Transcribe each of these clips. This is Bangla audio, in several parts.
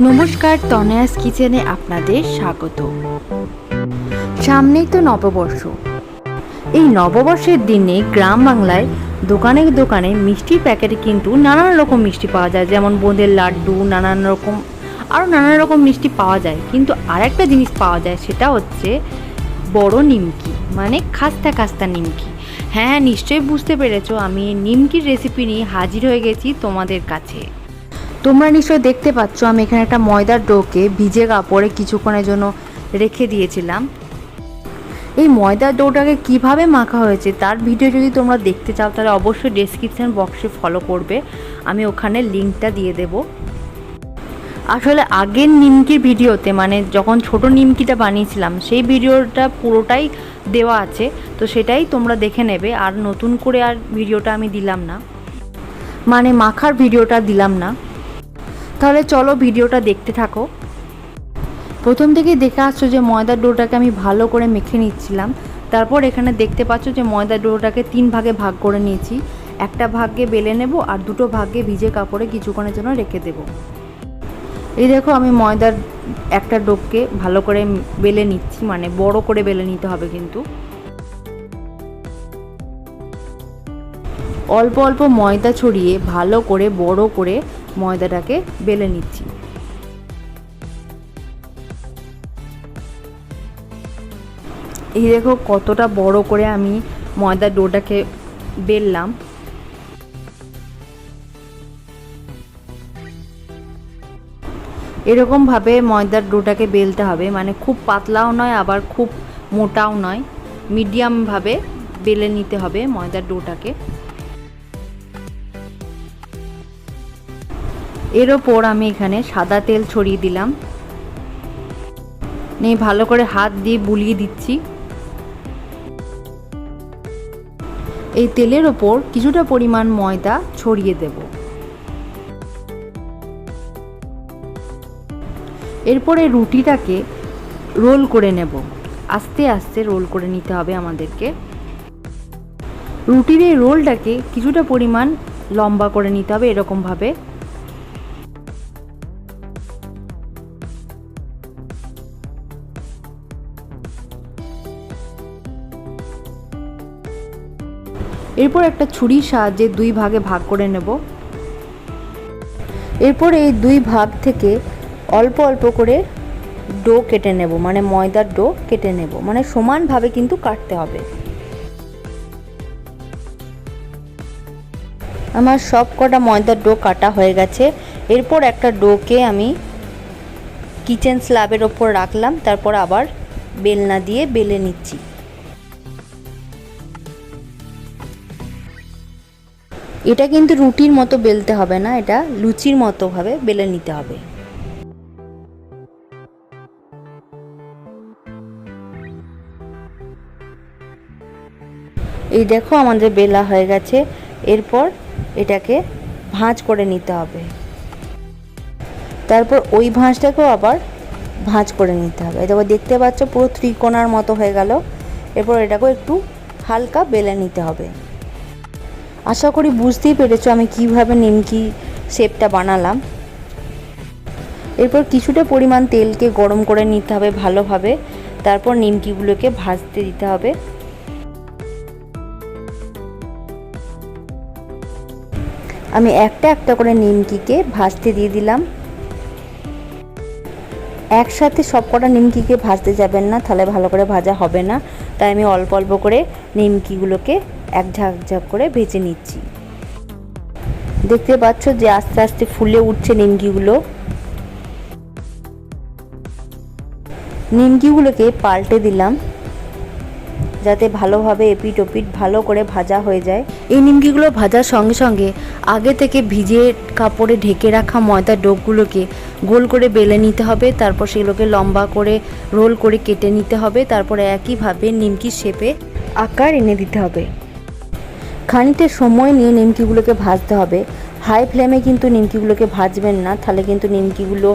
নমস্কার, তনয়াস কিচেনে আপনাদের স্বাগত। সামনেই তো নববর্ষ। এই নববর্ষের দিনে গ্রাম বাংলায় দোকানে দোকানে মিষ্টির প্যাকেটে কিন্তু নানান রকম মিষ্টি পাওয়া যায়, যেমন বোঁদের লাড্ডু, নানান রকম, আরও নানান রকম মিষ্টি পাওয়া যায়। কিন্তু আরেকটা জিনিস পাওয়া যায়, সেটা হচ্ছে বড় নিমকি মানে খাস্তা খাস্তা নিমকি। হ্যাঁ নিশ্চয়ই বুঝতে পেরেছ, আমি নিমকির রেসিপি নিয়ে হাজির হয়ে গেছি তোমাদের কাছে। তোমরা নিশ্চয়ই দেখতে পাচ্ছ, আমি এখানে একটা ময়দার ডোকে ভিজে কাপড়ে কিছুক্ষণের জন্য রেখে দিয়েছিলাম। এই ময়দার ডোটাকে কীভাবে মাখা হয়েছে, তার ভিডিও যদি তোমরা দেখতে চাও, তাহলে অবশ্যই ডেসক্রিপশন বক্সে ফলো করবে। আমি ওখানে লিঙ্কটা দিয়ে দেব। আসলে আগের নিমকির ভিডিওতে মানে যখন ছোট নিমকিটা বানিয়েছিলাম, সেই ভিডিওটা পুরোটাই দেওয়া আছে, তো সেটাই তোমরা দেখে নেবে, আর নতুন করে আর ভিডিওটা আমি দিলাম না। মানে মাখার ভিডিওটা দিলাম না। তাহলে চলো ভিডিওটা দেখতে থাকো। প্রথম থেকেই দেখে আসছো যে ময়দার ডোটাকে আমি ভালো করে মেখে নিচ্ছিলাম। তারপর এখানে দেখতে পাচ্ছ যে ময়দার ডোটাকে তিন ভাগে ভাগ করে নিয়েছি। একটা ভাগে বেলে নেব আর দুটো ভাগে ভিজে কাপড়ে কিছুক্ষণের জন্য রেখে দেব। এই দেখো আমি ময়দার একটা ডোককে ভালো করে বেলে নিচ্ছি মানে বড় করে বেলে নিতে হবে কিন্তু। অল্প অল্প ময়দা ছড়িয়ে ভালো করে, বড় করে ময়দাটাকে বেলে নিচ্ছি। এই দেখো কতটা বড় করে আমি ময়দার ডোটাকে বেললাম। এরকমভাবে ময়দার ডোটাকে বেলতে হবে মানে খুব পাতলাও নয়, আবার খুব মোটাও নয়। মিডিয়ামভাবে বেলে নিতে হবে ময়দার ডোটাকে। এর ওপর আমি এখানে সাদা তেল ছড়িয়ে দিলাম। নিয়ে ভালো করে হাত দিয়ে বুলিয়ে দিচ্ছি। এই তেলের ওপর কিছুটা পরিমাণ ময়দা ছড়িয়ে দেব। এরপরে রুটিটাকে রোল করে নেব। আস্তে আস্তে রোল করে নিতে হবে আমাদেরকে। রুটির এই রোলটাকে কিছুটা পরিমাণ লম্বা করে নিতে হবে এরকমভাবে। এরপর একটা ছুরির সাহায্যে দুই ভাগে ভাগ করে নেব। এরপর এই দুই ভাগ থেকে অল্প অল্প করে ডো কেটে নেব মানে ময়দার ডো কেটে নেব মানে সমানভাবে কিন্তু কাটতে হবে। আমার সব কটা ময়দার ডো কাটা হয়ে গেছে। এরপর একটা ডোকে আমি কিচেন স্ল্যাবের ওপর রাখলাম, তারপর আবার বেলনা দিয়ে বেলে নিচ্ছি। এটা কিন্তু রুটির মতো বেলতে হবে না, এটা লুচির মতোভাবে বেলে নিতে হবে। এই দেখো আমাদের বেলা হয়ে গেছে, এরপর এটাকে ভাঁজ করে নিতে হবে। তারপর ওই ভাঁজটাকেও আবার ভাঁজ করে নিতে হবে। দেখো, দেখতে পাচ্ছ পুরো ত্রিকোণার মতো হয়ে গেল। এরপর এটাকেও একটু হালকা বেলে নিতে হবে। আশা করি বুঝতেই পেরেছ আমি কীভাবে নিমকি শেপটা বানালাম। এরপর কিছুটা পরিমাণ তেলকে গরম করে নিতে হবে ভালোভাবে, তারপর নিমকিগুলোকে ভাজতে দিতে হবে। আমি একটা একটা করে নিমকিকে ভাজতে দিয়ে দিলাম। একসাথে সব কটা নিমকিকে ভাজতে যাবেন না, তাহলে ভালো করে ভাজা হবে না। তাই আমি অল্প অল্প করে নিমকিগুলোকে এক ঝাঁক ঝাঁক করে ভেজে নিচ্ছি। দেখতে পাচ্ছ যে আস্তে আস্তে ফুলে উঠছে নিমকিগুলো। নিমকিগুলোকে পাল্টে দিলাম, যাতে ভালোভাবে এপিট ওপিট ভালো করে ভাজা হয়ে যায়। এই নিমকিগুলো ভাজার সঙ্গে সঙ্গে আগে থেকে ভিজে কাপড়ে ঢেকে রাখা ময়দার ডোকগুলোকে গোল করে বেলে নিতে হবে, তারপর সেগুলোকে লম্বা করে রোল করে কেটে নিতে হবে, তারপরে একইভাবে নিমকির শেপে আকার এনে দিতে হবে। খানিতে সময় নিয়ে নিমকিগুলোকে ভাজতে হবে। হাই ফ্লেমে কিন্তু নিমকিগুলোকে ভাজবেন না, তাহলে কিন্তু নিমকিগুলো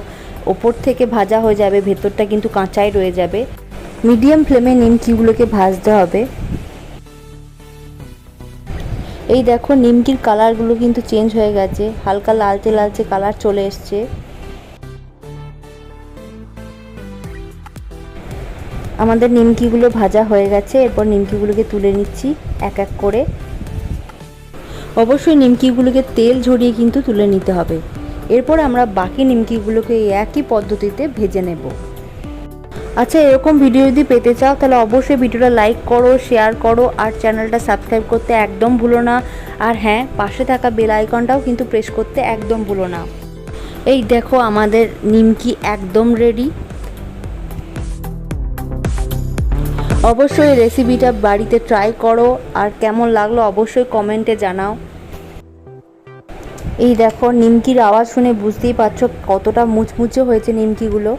ওপর থেকে ভাজা হয়ে যাবে, ভেতরটা কিন্তু কাঁচাই রয়ে যাবে। মিডিয়াম ফ্লেমে নিমকিগুলোকে ভাজতে হবে। এই দেখো, নিমকির কালারগুলো কিন্তু চেঞ্জ হয়ে গেছে। হালকা লালচে লালচে কালার চলে এসছে। আমাদের নিমকিগুলো ভাজা হয়ে গেছে, এরপর নিমকিগুলোকে তুলে নিচ্ছি এক এক করে। অবশ্যই নিমকিগুলোকে তেল ঝরিয়ে কিন্তু তুলে নিতে হবে। এরপর আমরা বাকি নিমকিগুলোকে একই পদ্ধতিতে ভেজে নেব। আচ্ছা এরকম ভিডিও যদি পেতে চাও, তাহলে অবশ্যই ভিডিওটা লাইক করো, শেয়ার করো, আর চ্যানেলটা সাবস্ক্রাইব করতে একদম ভুলো না। আর হ্যাঁ পাশে থাকা বেল আইকনটাও কিন্তু প্রেস করতে একদম ভুলো না। এই দেখো, আমাদের নিমকি একদম রেডি অবশ্যই রেসিপিটা বাড়িতে ট্রাই করো। আর কেমন লাগল অবশ্যই কমেন্টে জানাও। এই দেখো, নিমকির আওয়াজ শুনে বুঝতেই পারছ কতটা মুচমুচে হয়েছে নিমকিগুলো।